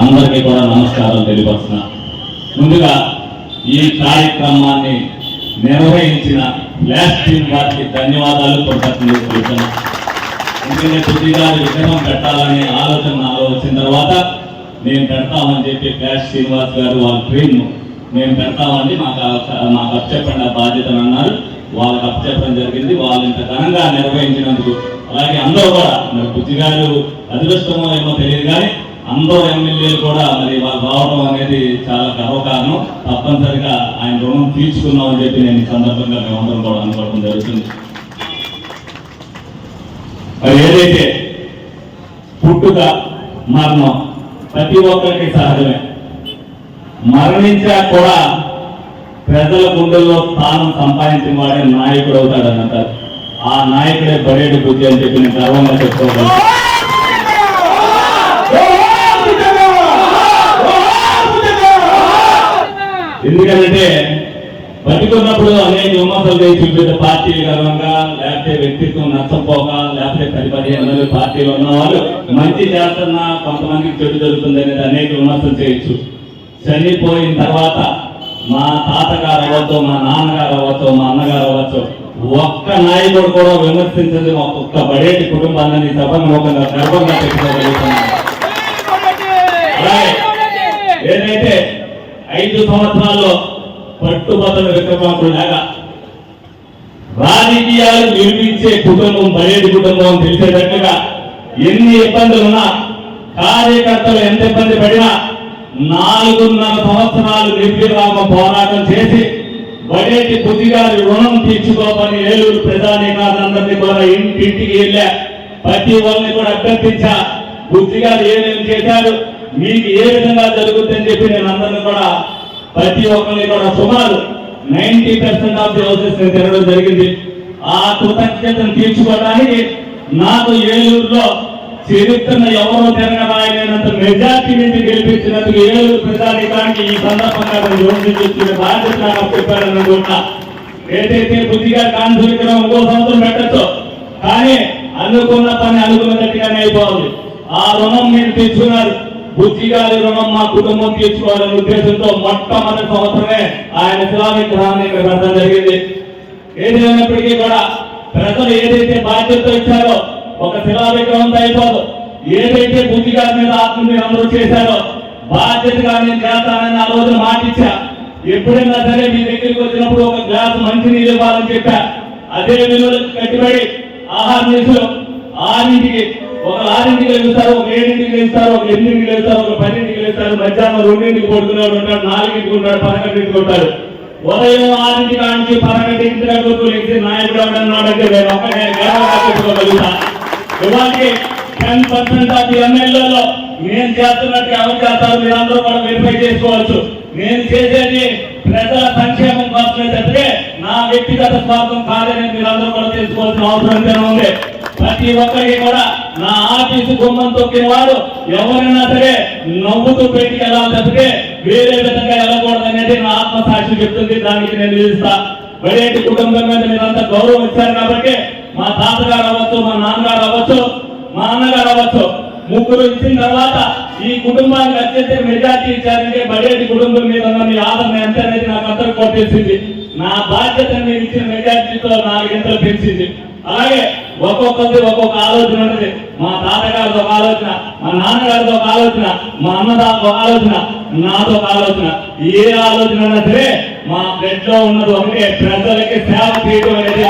అందరికీ కూడా నమస్కారం తెలియపరుస్తున్నా. ముందుగా ఈ కార్యక్రమాన్ని నిర్వహించిన ఫ్లాష్ వారికి ధన్యవాదాలు కృతజ్ఞతలు తెలుపుతున్నా. ఎందుకంటే కొద్దిగా విగ్రహం పెట్టాలనే ఆలోచన నాలో వచ్చిన తర్వాత నేను పెడతామని చెప్పి ఫ్లాష్ శ్రీనివాస్ గారు వాళ్ళ ట్రీమ్ మేము పెడతామని మాకు మాకు అప్పచెప్పండి ఆ బాధ్యతను అన్నారు. వాళ్ళకి అప్పచెప్పడం జరిగింది. వాళ్ళు ఇంత ఘనంగా నిర్వహించినందుకు అలాగే అందరూ కూడా మరి బుద్ధి గారు అదృష్టమో ఏమో తెలియదు కానీ అందరూ ఎమ్మెల్యేలు కూడా మరి వాళ్ళు రావడం అనేది చాలా గర్వకారణం. తప్పనిసరిగా ఆయన రుణం తీర్చుకున్నామని చెప్పి నేను ఈ సందర్భంగా మేమందరం కూడా అనుకోవడం జరుగుతుంది. మరి ఏదైతే పుట్టుక మరణం ప్రతి ఒక్కరికి సహజమే. మరణించా కూడా ప్రజల గుండెల్లో స్థానం సంపాదించిన వాడే నాయకుడు అవుతాడని అంటారు. ఆ నాయకుడే బడేటి బుద్ధి అని చెప్పి నేను గర్వంగా చెప్పుకోగలను. ఎందుకంటే బతికున్నప్పుడు అనేక విమర్శలు చేసి వివిధ పార్టీలు కారణంగా లేకపోతే వ్యక్తిత్వం నచ్చపోక లేకపోతే పది పదిహేను పార్టీలు ఉన్న వాళ్ళు మంచి చేస్తున్నా కొంతమందికి చెడు జరుగుతుంది అనేది అనేక విమర్శలు చేయొచ్చు. చనిపోయిన తర్వాత మా తాతగారు అవ్వచ్చు మా నాన్నగారు అవ్వచ్చు మా అన్నగారు అవ్వచ్చు ఒక్క నాయకుడు కూడా విమర్శించదు ఒక్కొక్క బడేటి కుటుంబాన్ని సభముఖంగా గర్వంగా పెట్టుకోగలుగుతున్నాను ఏదైతే ఐదు సంవత్సరాల్లో పట్టుబద్దల విక్రమార్కుడు రాజకీయాలు నిర్మించే కుటుంబం బయటి కుటుంబం అని తెలిసేటట్టుగా ఎన్ని ఇబ్బందులున్నా కార్యకర్తలు ఎంత ఇబ్బంది పడినా నాలుగున్నర సంవత్సరాలు నిర్విరామ పోరాటం చేసి బడేటి బుద్ధిగారి రుణం తీర్చుకోమని ఏలూరు ప్రజానీకాలందరినీ కూడా ఇంటింటికి వెళ్ళా. ప్రతి వాళ్ళని కూడా అభ్యర్థించా. బుద్ధిగారు ఏమేమి చేశారు? మీకు ఏ విధంగా జరుగుతుందని చెప్పి నేను అందరినీ కూడా ప్రతి ఒక్కరిని కూడా సుమారు ninety percent of the houses నేను తిరగడం జరిగింది. ఆ కృతజ్ఞతను తీర్చుకోవడానికి నాకు ఏలూరులో చరిత్రను ఎవరో తిరగబాయలేనంత మెజార్టీ నుంచి గెలిపించినందుకు ఏలూరు ప్రజానికానికి ఈ సందర్భంగా నేను బాధ్యత నాకు చెప్పారని అనుకుంటా ఏదైతే బుద్ధిగా కాన్సూరికరం ఇంకో సంవత్సరం పెట్టచ్చు కానీ అనుకున్న పని అనుకున్నట్టుగానే అయిపోవాలి. ఆ రుణం మీరు తీసుకున్నారు. బుద్ధి గారి రుణం మా కుటుంబం తీర్చుకోవాలనే ఉద్దేశంతో మొట్టమొదటి సంవత్సరమే ఆయన శిలావిగ్రహాన్ని ఇక్కడ పెట్టడం జరిగింది ఏదైనప్పటికీ కూడా ప్రజలు ఏదైతే బాధ్యత ఇచ్చారో ఒక శిలా అయిపోదు ఏదైతే బుద్ధి గారి మీద ఆత్మ మీరు అందరూ చేశారో బాధ్యతగా నేను చేస్తానని ఆ రోజు మాటిచ్చా. ఎప్పుడైనా సరే మీ దగ్గరికి వచ్చినప్పుడు ఒక గ్లాస్ మంచి నీళ్ళు ఇవ్వాలని చెప్పా. అదే విలువలకు కట్టుబడి ఆహార నిధులు ఆరింటికి ఒక ఆరింటికి వెళ్తారు ఒక ఏడింటికి వెళ్తారు ఒక ఎనిమిదికి వెళ్తారు ఒక పన్నెండుకి వెళ్తారు మధ్యాహ్నం రెండింటికి పడుకున్నాడు ఉంటాడు నాలుగింటికి ఉంటాడు పదకొండింటికి ఉంటాడు. ఉదయం ఆరింటి కాంచి పదకొండింటి వరకు లేచి నాయకుడు అన్నాడంటే నేను ఒక్కనే గర్వంగా చెప్పుకోగలుగుతా ఇవాళకి టెన్ పర్సెంట్ ఆఫ్ ఎమ్మెల్యేలో నేను చేస్తున్నట్టు ఎవరు చేస్తారు? మీరందరూ కూడా వెరిఫై చేసుకోవచ్చు. నేను చేసేది ప్రజల సంక్షేమం కోసమే తప్పితే నా వ్యక్తిగత స్వార్థం కాదని మీరందరూ కూడా తెలుసుకోవాల్సిన అవసరం ఉంది. ప్రతి ఒక్కరికి కూడా నా ఆఫీసు గుమ్మం తొక్కిన వాడు ఎవరైనా సరే నవ్వుతూ పెట్టి వెళ్ళాలి తప్పితే వేరే విధంగా వెళ్ళకూడదు అనేది నా ఆత్మసాక్షి చెప్తుంది. దానికి నేను నిలుస్తా. బడేటి కుటుంబం మీద మీరంతా గౌరవం ఇచ్చారు కాబట్టి మా తాతగారు అవ్వచ్చు మా నాన్నగారు అవ్వచ్చు మా అన్నగారు అవ్వచ్చు ముగ్గురు ఇచ్చిన తర్వాత ఈ కుటుంబానికి అత్యంత మెజార్టీ ఇచ్చారంటే బడేటి కుటుంబం మీద ఉన్న మీ ఆదరణ ఎంత అనేది నాకు అంతా కూడా నా బాధ్యత మీరు ఇచ్చిన మెజార్టీతో నాలుగింతలు పెంచింది. అలాగే ఒక్కొక్కరిది ఒక్కొక్క ఆలోచన ఉంటుంది. మా తాతగారితో ఒక ఆలోచన మా నాన్నగారితో ఒక ఆలోచన మా అన్నదారితో ఒక ఆలోచన నాతో ఒక ఆలోచన. ఏ ఆలోచన అయినా సరే మా బ్లడ్లో ఉన్నది ఒకటే ప్రజలకి సేవ చేయడం అనేది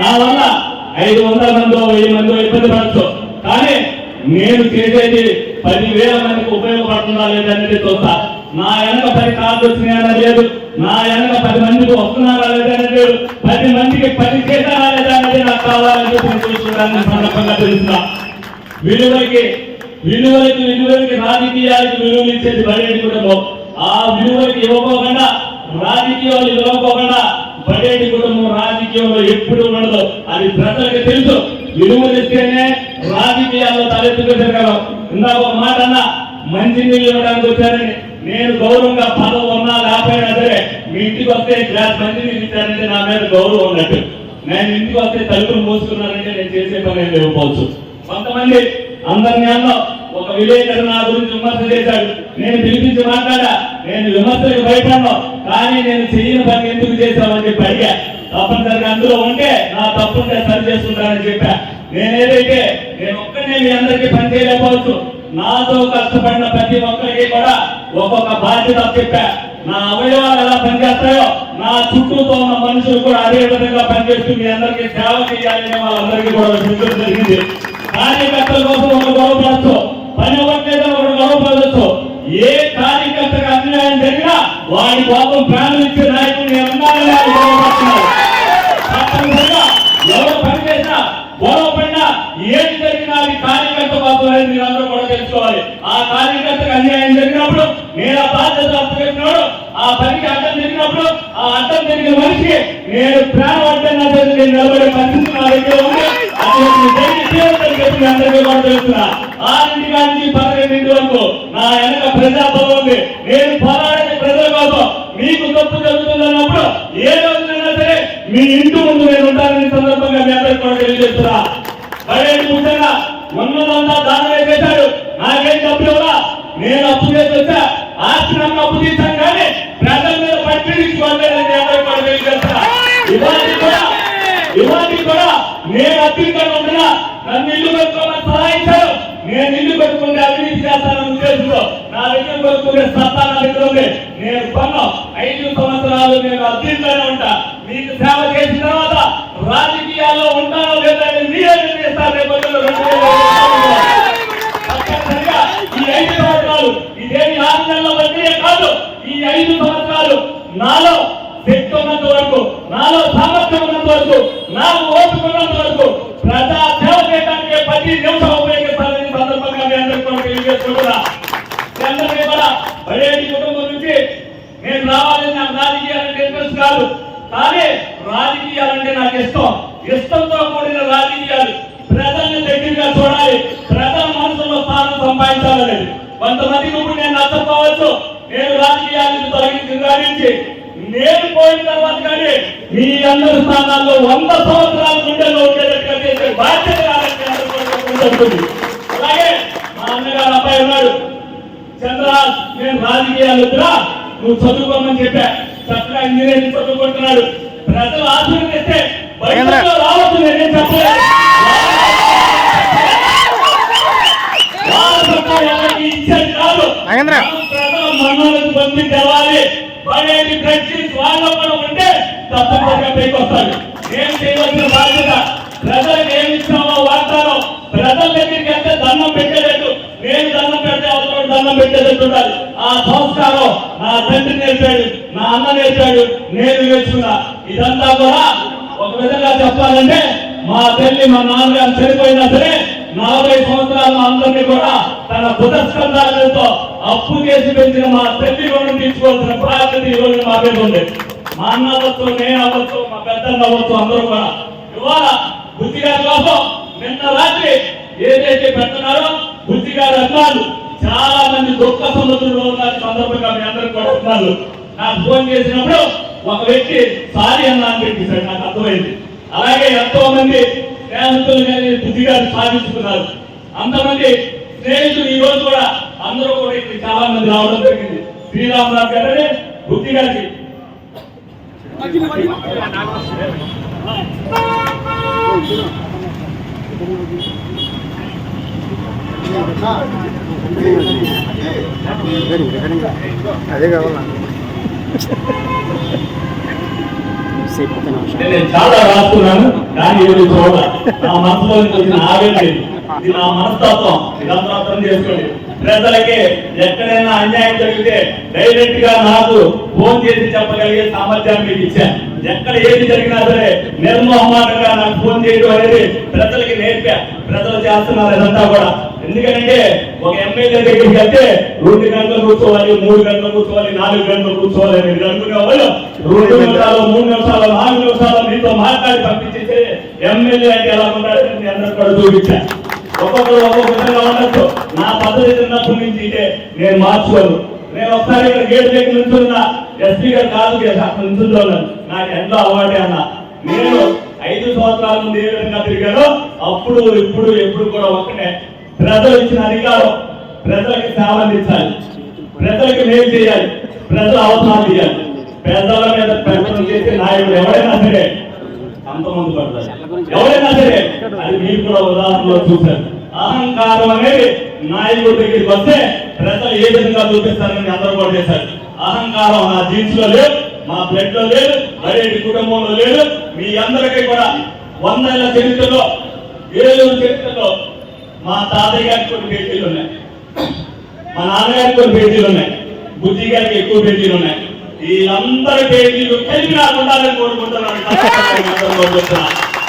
నా వల్ల ఐదు వందల మందో వెయ్యి మందో ఇబ్బంది పడచ్చు. కానీ నేను చేసేది పదివేల మందికి ఉపయోగపడుతుందా లేదనేది చూస్తా. నా వెనక పది కార్డు వచ్చినాయన్నా లేదు. నా వెనక పది మందికి వస్తున్నారా లేదా అంటే పది మందికి పని చేశారా లేదా అనేది నాకు కావాలని చెప్పి నేను చూసుకోవడానికి సందర్భంగా తెలుస్తా విలువలకి విలువలకి విలువలకి రాజకీయాలకి విలువలు ఇచ్చేది బడేటి కుటుంబం. ఆ విలువలకి ఇవ్వకోకుండా రాజకీయాలు ఇవ్వకోకుండా బడేటి కుటుంబం రాజకీయంలో ఎప్పుడు ఉండదు. అది ప్రజలకు తెలుసు. విలువలు ఇస్తేనే రాజకీయాల్లో తలెత్తుకు ఇందాక ఒక మాట అన్న మంచి నీళ్ళు ఇవ్వడానికి వచ్చారని. నేను గౌరవంగా పదవి ఉన్నా లేకపోయినా సరే మీ ఇంటికి వస్తే గ్లాస్ మంది నీళ్ళు ఇచ్చారంటే నా మీద గౌరవం ఉన్నట్టు. నేను ఇంటికి వస్తే తలుపులు మూసుకున్నానంటే నేను చేసే పని ఏం లేకపోవచ్చు. కొంతమంది అందరి ఒక విలేకరు నా గురించి విమర్శ చేశాడు. నేను పిలిపించి మాట్లాడా? నేను విమర్శలకు భయపడ్డాను. కానీ నేను చెయ్యని పని ఎందుకు చేశామని చెప్పి అడిగా. తప్పనిసరిగా అందులో ఉంటే నా తప్పుంటే సరి చేసుకుంటానని చెప్పా. నేనేదైతే నేను ఒక్కనే మీ అందరికీ పని చేయలేకపోవచ్చు. నాతో కష్టపడిన ప్రతి ఒక్కరికి కూడా ఒక్కొక్క బాధ్యత చెప్పా. నా అవయవాలు ఎలా పనిచేస్తాయో నా చుట్టూతో ఉన్న మనుషులు కూడా అదే విధంగా పనిచేస్తూ మీ అందరికీ సేవ చేయాలని వాళ్ళందరికీ కూడా జరిగింది. కానీ కోసం ఒకరు గొడవపడచ్చు పని అవ్వట్లేదు ఒకరు గొడవపడచ్చు ఏ కార్యకర్తకు అన్యాయం జరిగినా వాడి కోసం ప్రాణం ఇచ్చే నాయకుడు నేను ఉన్నానని ఆయన గొడవపడుతున్నారు తప్పనిసరిగా ఎవరు పని చేసినా గొడవ పడినా ఏది జరిగినా అది కార్యకర్త కోసం అనేది మీరు అందరూ కూడా తెలుసుకోవాలి ఆ కార్యకర్తకు అన్యాయం జరిగినప్పుడు నేను ఆ బాధ్యత అప్పచెప్పినాడు ఆ పనికి అడ్డం జరిగినప్పుడు ఆ అడ్డం జరిగిన మనిషి నేను ప్రాణం అడ్డం నేను నిలబడే పరిస్థితి నా దగ్గర ఉంది. ఆరింటి నుంచి పదకొండింటి వరకు నా వెనక ప్రజాబలం ఉంది. నేను పోరాడే ప్రజల కోసం మీకు తప్పు జరుగుతుందన్నప్పుడు ఏ రోజునైనా సరే మీ ఇంటి ముందు నేను ఉంటానని సందర్భంగా మీ అందరికీ కూడా తెలియజేస్తున్నా. పడేది ముఖ్యంగా? ఉన్నదంతా దానం వేసేశాడు నాకేం డబ్బులు నేను అప్పు చేసి వచ్చా. ఆశ్రమం అప్పు తీసాను కానీ మీద పట్టి తీసుకోవాలని మీ అందరికీ కూడా తెలియజేస్తున్నా ఇవాళ కూడా ఇవాళ కూడా నేను అత్యంతంగా ఉంటున్నా నన్ను ఇల్లు పెట్టుకోమని సహాయించారు నేను ఇల్లు పెట్టుకుంటే అవినీతి చేస్తానని ఉద్దేశంతో నా దగ్గర పెట్టుకునే సత్తా నా దగ్గర ఉంది నేను కొన్నాం ఐదు సంవత్సరాలు నేను అత్యంతంగా ఉంటా మీకు సేవ చేసిన తర్వాత రాజకీయాల్లో ఉంటానో లేదా మీరే నిర్ణయిస్తారు రేపు రెండు ఈ ఐదు సంవత్సరాలు ఇదేమి ఆరు నెలల బదిలీ కాదు. ఈ ఐదు నాలో శక్తి ఉన్నంత వరకు నాలో సామర్థ్యం ఉన్నంత వరకు నాకు ఓపిక ఉన్నంత వరకు ప్రజా సేవ చేయడానికి ప్రతి నిమిషం ఉపయోగిస్తానని సందర్భంగా మీ అందరికీ కూడా తెలియజేసుకుంటున్నా అందరికీ కూడా బడేటి కుటుంబం నుంచి నేను రావాలని నాకు రాజకీయాలంటే ఇంట్రెస్ట్ కాదు. కానీ రాజకీయాలంటే నాకు ఇష్టం. ఇష్టంతో కూడిన రాజకీయాలు ప్రజల్ని దగ్గరగా చూడాలి. ప్రజల మనసులో స్థానం సంపాదించాలనేది. కొంతమందికి ఇప్పుడు నేను నచ్చకపోవచ్చు. నేను రాజకీయాలను తొలగించి నివారించి నేను పోయిన తర్వాత కానీ మీ అందరి స్థానాల్లో వంద సంవత్సరాల గుండెల్లో ఉండేటట్టుగా చేసే బాధ్యత కాదని జరుగుతుంది. అలాగే మా అన్నగారు అబ్బాయి ఉన్నాడు. చంద్రరాజ్ నేను రాజకీయాలు వద్దురా నువ్వు చదువుకోమని చెప్పా. చక్కగా ఇంజనీరింగ్ చదువుకుంటున్నాడు. ప్రజలు ఆశీర్వదిస్తే రావచ్చు నేనేం చెప్పలేదు వారసత్వం ఎవరికి ఇచ్చేది కాదు. నాగేంద్ర. మనం ప్రజల మన్ననలు పొంది తెలవాలి ప్రశ్నించి ప్రెసిడెంట్ వాళ్ళ కూడా ఉంటే తప్పకుండా పైకి వస్తాడు. ఏం చేయవలసిన బాధ్యత? ప్రజలకు ఏమి ఇస్తామో వాడతారో ప్రజల దగ్గరికి వెళ్తే దండం పెట్టేటట్టు. నేను దండం పెడితే అవసరం దండం పెట్టేటట్టు ఉండాలి. ఆ సంస్కారం నా తండ్రి నేర్పాడు నా అన్న నేర్పాడు నేను నేర్చుకున్నా. ఇదంతా కూడా ఒక విధంగా చెప్పాలంటే మా తల్లి మా నాన్నగారు చనిపోయినా సరే నలభై సంవత్సరాల అందరినీ కూడా తన బుధస్కంధాలతో అప్పు చేసి పెంచిన మా తల్లి రుణం తీసుకోవాల్సిన బాధ్యత ఈ రోజు మా మీద ఉంది. మా అన్న అవ్వచ్చు నేను అవ్వచ్చు మా పెద్దన్న అవ్వచ్చు అందరూ కూడా. ఇవాళ బుద్ధిగారి కోసం నిన్న రాత్రి ఏదైతే పెడుతున్నారో బుద్ధి గారి చాలా మంది దుఃఖ సముద్రంలో ఉన్న సందర్భంగా మీ అందరికి కూడా ఉన్నారు నాకు ఫోన్ చేసినప్పుడు ఒక వ్యక్తి సారీ అన్న అని చెప్పేశాడు. నాకు అర్థమైంది. అలాగే ఎంతో మంది స్నేహితులు కానీ బుద్ధిగారు సాధించుకున్నారు. అంతమంది స్నేహితులు ఈ రోజు కూడా అందరూ కూడా ఇక్కడ చాలా మంది రావడం జరిగింది. శ్రీరామరావు గారని బుద్ధి గారికి అదే కావాలా. నేను చాలా రాస్తున్నాను కానీ ఏది చూడ నా మనసులో వచ్చిన ఆవేదన ఇది. నా మనస్తత్వం. ఇదంతా అర్థం చేసుకోండి. ప్రజలకి ఎక్కడైనా అన్యాయం జరిగితే డైరెక్ట్గా నాకు ఫోన్ చేసి చెప్పగలిగే సామర్థ్యాన్ని మీకు ఇచ్చాను. ఎక్కడ ఏది జరిగినా సరే నిర్మోహమాటంగా నాకు ఫోన్ చేయడం అనేది ప్రజలకి నేర్పా. ప్రజలు చేస్తున్నారు ఇదంతా కూడా. ఎందుకంటే ఒక ఎమ్మెల్యే దగ్గరికి వెళ్తే రెండు గంటలు కూర్చోవాలి మూడు గంటలు కూర్చోవాలి నాలుగు గంటలు కూర్చోవాలి అని మీరు అనుకునే వాళ్ళు రెండు నిమిషాలు మూడు నిమిషాలు నాలుగు నిమిషాలు మీతో మాట్లాడి పంపించేసి ఎమ్మెల్యే అంటే ఎలా ఉండాలని అందరూ కూడా చూపించారు ఒక్కొక్కరు ఒక్కొక్క విధంగా ఉండొచ్చు నా పద్ధతి చిన్నప్పటి నుంచి ఇదే నేను మార్చుకోను. నేను ఒకసారి ఇక్కడ గేట్ దగ్గర నుంచున్నా ఎస్పీ గారు కాదు చేసి అక్కడ నుంచున్నాను నాకు ఎంతో అలవాటే అన్న. నేను ఐదు సంవత్సరాల ముందు ఏ విధంగా తిరిగానో అప్పుడు ఇప్పుడు ఎప్పుడు కూడా ఒక్కటే. ప్రజలు ఇచ్చిన అధికారం ప్రజలకి సేవ అందించాలి. ప్రజలకు మేలు చేయాలి. ప్రజల అవసరాలు చేయాలి పేదల మీద పెత్తనం చేసే నాయకుడు ఎవరైనా సరే అంతమంది పడతారు. ఎవరైనా సరే అది మీరు కూడా ఉదాహరణలో చూశారు. అహంకారం అనేది నాయకుడి దగ్గరికి వస్తే ప్రజలు ఏ విధంగా చూపిస్తారని అందరూ కూడా చేశారు. అహంకారం నా జీన్స్లో లేదు మా బ్లడ్లో లేదు మరేటి కుటుంబంలో లేదు. మీ అందరికీ కూడా వందేళ్ళ చరిత్రలో ఏలూరు చరిత్రలో మా తాతయ్య గారికి కొన్ని పేజీలు ఉన్నాయి. మా నాన్నగారికి కొన్ని పేజీలు ఉన్నాయి. బుద్ధి గారికి ఎక్కువ పేజీలు ఉన్నాయి. వీళ్ళందరి పేజీలు కలిపి నాకు ఉండాలని కోరుకుంటున్నాను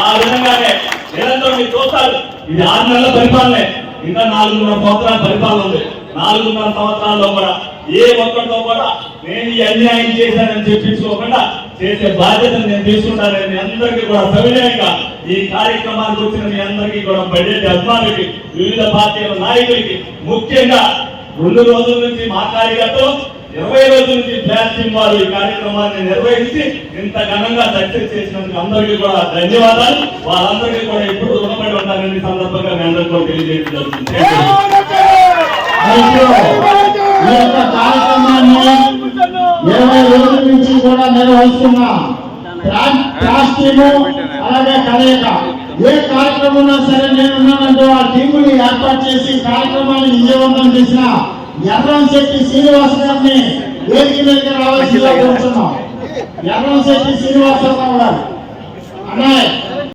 ఆ విధంగానే నిరంతరం మీరు చూస్తారు ఇది ఆరు నెలల పరిపాలనే. ఇంకా నాలుగున్నర సంవత్సరాల పరిపాలన ఉంది. నాలుగున్నర సంవత్సరాల్లో కూడా ఏ ఒక్కరితో కూడా నేను ఈ అన్యాయం చేశానని చెప్పించుకోకుండా చేసే బాధ్యతను నేను తీసుకుంటానని మీ అందరికీ కూడా సవినయంగా ఈ కార్యక్రమానికి వచ్చిన మీ అందరికీ కూడా బడ్జెట్ అభిమానులకి వివిధ పార్టీల నాయకులకి ముఖ్యంగా రెండు రోజుల నుంచి మా కార్యకర్తలు ఇరవై రోజుల నుంచి ప్లాస్టిక్ వారు ఈ కార్యక్రమాన్ని నిర్వహించి ఇంత ఘనంగా సక్సెస్ చేసినందుకు అందరికీ కూడా ధన్యవాదాలు. వాళ్ళందరికీ కూడా ఎప్పుడు రుణపడి ఉంటారని సందర్భంగా మీ అందరికీ కూడా తెలియజేయడం జరుగుతుంది. Thank you. ఈ యొక్క కార్యక్రమాన్ని ఇరవై రోజుల నుంచి కూడా నిర్వహిస్తున్నా రాష్ట్రీయము అలాగే కలయిక. ఏ కార్యక్రమం సరే నేను ఉన్నానంటే ఆ టీముని ఏర్పాటు చేసి కార్యక్రమాన్ని విజయవంతం చేసిన ఎర్రం శెట్టి శ్రీనివాస గారిని వేదిక మీద రావాల్సిందిగా కోరుతున్నాం. ఎర్రం శెట్టి శ్రీనివాసరావు గారు అన్నయ్య